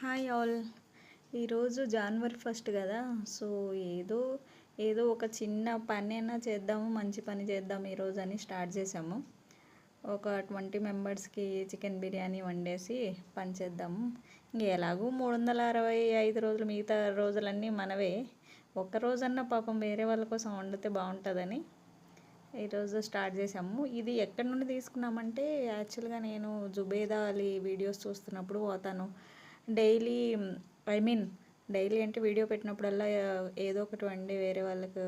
Hi all. ఈరోజు జనవరి first కదా so ఏదో ఏదో ఒక చిన్న పని అయినా చేద్దాము మంచి పని చేద్దాం ఈరోజు అని స్టార్ట్ చేసాము ఒక ట్వంటీ మెంబర్స్కి చికెన్ బిర్యానీ వండేసి పని చేద్దాము. ఇంక ఎలాగూ మూడు వందల అరవై ఐదు రోజులు మిగతా రోజులన్నీ మనవే. ఒక్క రోజన్నా పాపం వేరే వాళ్ళ కోసం వండితే బాగుంటుందని ఈరోజు స్టార్ట్ చేసాము ఇది ఎక్కడి నుండి తీసుకున్నామంటే యాక్చువల్గా నేను జుబేదా అలీ వీడియోస్ చూస్తున్నప్పుడు పోతాను. డైలీ ఐ మీన్ డైలీ అంటే వీడియో పెట్టినప్పుడల్లా ఏదో ఒకటి వండి వేరే వాళ్ళకు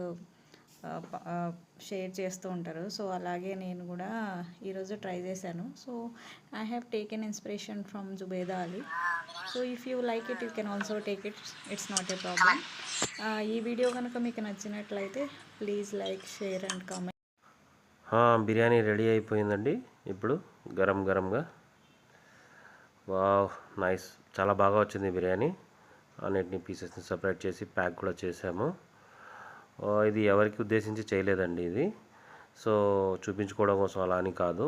షేర్ చేస్తూ ఉంటారు. సో అలాగే నేను కూడా ఈరోజు ట్రై చేశాను. So I have taken inspiration from Zubeda Ali. So if you like it you can also take it. It's not a problem. ఈ వీడియో కనుక మీకు నచ్చినట్లయితే please like share and comment. Biryani ready అయిపోయిందండి. ఇప్పుడు గరం గరంగా. Wow nice. చాలా బాగా వచ్చింది బిర్యానీ. అన్నిటిని పీసెస్ని సపరేట్ చేసి ప్యాక్ కూడా చేసాము. ఇది ఎవరికి ఉద్దేశించి చేయలేదండి ఇది. సో చూపించుకోవడం కోసం అలా అని కాదు.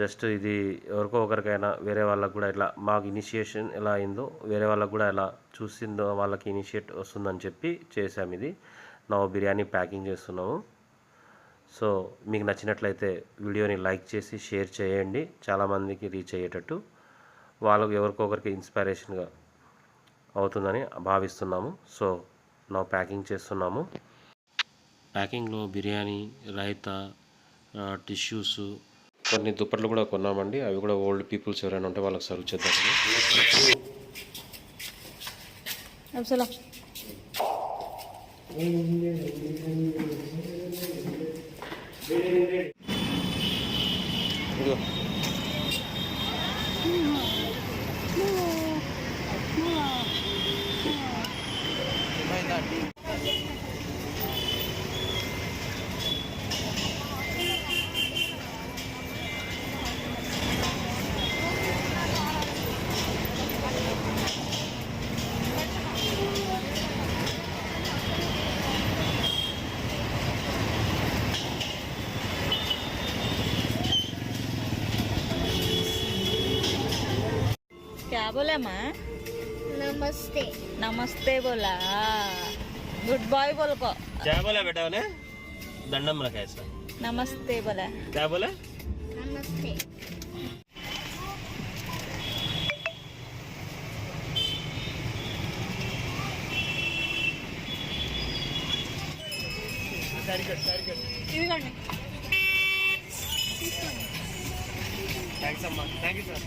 జస్ట్ ఇది ఎవరికో ఒకరికైనా వేరే వాళ్ళకు కూడా ఇట్లా మాకు ఇనిషియేషన్ ఎలా అయిందో వేరే వాళ్ళకు కూడా ఎలా చూసిందో వాళ్ళకి ఇనిషియేట్ వస్తుందని చెప్పి చేసాము ఇది. నా బిర్యానీ ప్యాకింగ్ చేస్తున్నాము. సో మీకు నచ్చినట్లయితే వీడియోని లైక్ చేసి షేర్ చేయండి. చాలామందికి రీచ్ అయ్యేటట్టు. వాళ్ళకు ఎవరికొకరికి ఇన్స్పిరేషన్గా అవుతుందని భావిస్తున్నాము. సో నా ప్యాకింగ్ చేస్తున్నాము. ప్యాకింగ్లో బిర్యానీ రైతా టిష్యూస్ కొన్ని దుప్పట్లు కూడా కొన్నామండి. అవి కూడా ఓల్డ్ పీపుల్స్ ఎవరైనా ఉంటే వాళ్ళకి సర్వ్ చేద్దామని क्या बोला माँ नमस्ते नमस्ते बोला गुड बॉय बोल को क्या बोला बेटा उन्हें दंडम रखा ऐसा नमस्ते बोला क्या बोला नमस्ते ఇదిగోండి థ్యాంక్స్ అమ్మా థ్యాంక్ యూ సార్